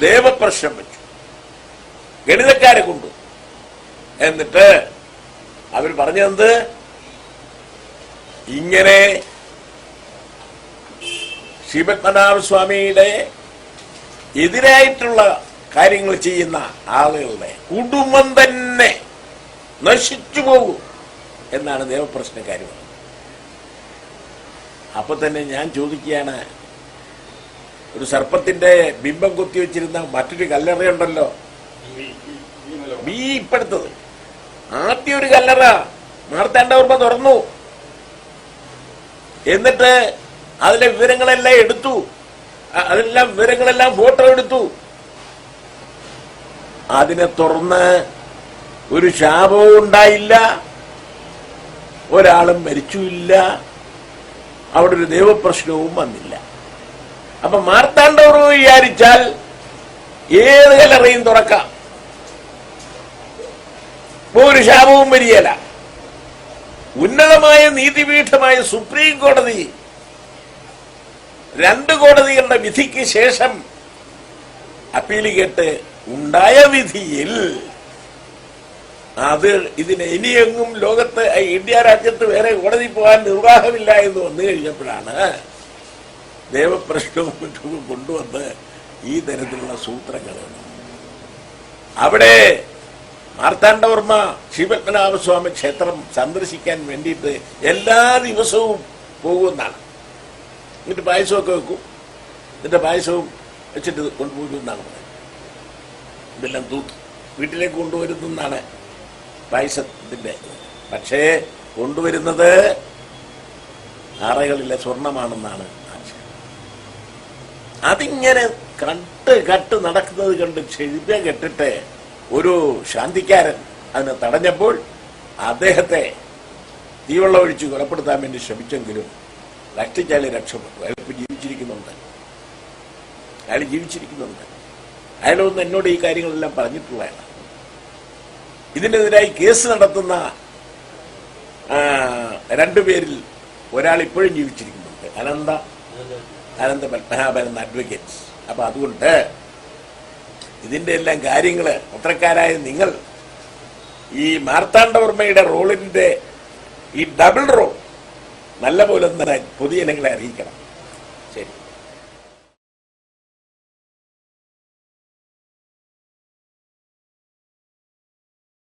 ദേവപ്രശ്നം വെച്ചു. ഗണിതക്കാരെ കൊണ്ടു. എന്നിട്ട് അവർ പറഞ്ഞത് ഇങ്ങനെ ശ്രീപത്മനാഭ സ്വാമിയുടെ എതിരായിട്ടുള്ള കാര്യങ്ങൾ ചെയ്യുന്ന ആളുകളുടെ കുടുംബം തന്നെ നശിച്ചു പോകും എന്നാണ് ദേവപ്രശ്നക്കാർ പറഞ്ഞത്. അപ്പൊ തന്നെ ഞാൻ ചോദിക്കുകയാണ് ഒരു സർപ്പത്തിന്റെ ബിംബം കുത്തിവെച്ചിരുന്ന മറ്റൊരു കല്ലറയുണ്ടല്ലോ ഈ ഇപ്പടുത്തത്. ആദ്യം ഒരു കല്ലറ മാർത്താണ്ഡവർമ്മ തുറന്നു. എന്നിട്ട് അതിലെ വിവരങ്ങളെല്ലാം എടുത്തു. അതെല്ലാം വിവരങ്ങളെല്ലാം ഫോട്ടോ എടുത്തു. അതിനെ തുറന്ന് ഒരു ശാപവും ഉണ്ടായില്ല. ഒരാളും മരിച്ചുമില്ല. അവിടെ ഒരു ദൈവപ്രശ്നവും വന്നില്ല. അപ്പൊ മാർത്താണ്ഡവർമ്മ വിചാരിച്ചാൽ ഏത് കലറയും തുറക്കാം. ഒരു ശാപവും ഉന്നതമായ നീതിപീഠമായ സുപ്രീം കോടതി രണ്ട് കോടതികളുടെ വിധിക്ക് ശേഷം അപ്പീൽ കേട്ട് ഉണ്ടായ വിധിയിൽ അത് ഇതിന് ഇനിയെങ്ങും ലോകത്ത് ഇന്ത്യ രാജ്യത്ത് വേറെ കോടതി പോകാൻ നിർവാഹമില്ല എന്ന് വന്നു കഴിഞ്ഞപ്പോഴാണ് ദേവപ്രശ്നവും കൊണ്ടുവന്ന് ഈ തരത്തിലുള്ള സൂത്രങ്ങളാണ് അവിടെ മാർത്താണ്ഡവർമ്മ ശ്രീപത്മനാഭസ്വാമി ക്ഷേത്രം സന്ദർശിക്കാൻ വേണ്ടിയിട്ട് എല്ലാ ദിവസവും പോകുമെന്നാണ് എന്നിട്ട് പായസമൊക്കെ വെക്കും. എന്നിട്ട് പായസവും വെച്ചിട്ട് കൊണ്ടുപോകുമെന്നാണ് പറയുന്നത്. ഇതെല്ലാം തൂക്കി വീട്ടിലേക്ക് കൊണ്ടുവരുന്നെന്നാണ് പായസത്തിന്റെ പക്ഷേ കൊണ്ടുവരുന്നത് അറകളിലെ സ്വർണമാണെന്നാണ് അതിങ്ങനെ കട്ട് കട്ട് നടക്കുന്നത് കണ്ട് ചെഴുത കെട്ടിട്ട് ഒരു ശാന്തിക്കാരൻ അതിനെ തടഞ്ഞപ്പോൾ അദ്ദേഹത്തെ തീവെള്ളം ഒഴിച്ച് കൊലപ്പെടുത്താൻ വേണ്ടി ശ്രമിച്ചെങ്കിലും കഷ്ടിച്ചാൽ രക്ഷപ്പെട്ടു. അയാൾ ഇപ്പൊ ജീവിച്ചിരിക്കുന്നുണ്ട്. അയാൾ ജീവിച്ചിരിക്കുന്നുണ്ട്. അയാളൊന്ന് എന്നോട് ഈ കാര്യങ്ങളെല്ലാം പറഞ്ഞിട്ടുള്ളതാണ്. ഇതിനെതിരായി കേസ് നടത്തുന്ന രണ്ടുപേരിൽ ഒരാൾ ഇപ്പോഴും ജീവിച്ചിരിക്കുന്നുണ്ട്. അനന്ത അനന്ത പത്മനാഭൻ അഡ്വക്കേറ്റ്സ് അപ്പം അതുകൊണ്ട് ഇതിന്റെ എല്ലാം കാര്യങ്ങൾ പത്രക്കാരായ നിങ്ങൾ ഈ മാർത്താണ്ഡവർമ്മയുടെ റോളിന്റെ ഈ ഡബിൾ റോൾ നല്ല പോലെ തന്നെ പൊതുജനങ്ങളെ അറിയിക്കണം. ശരി.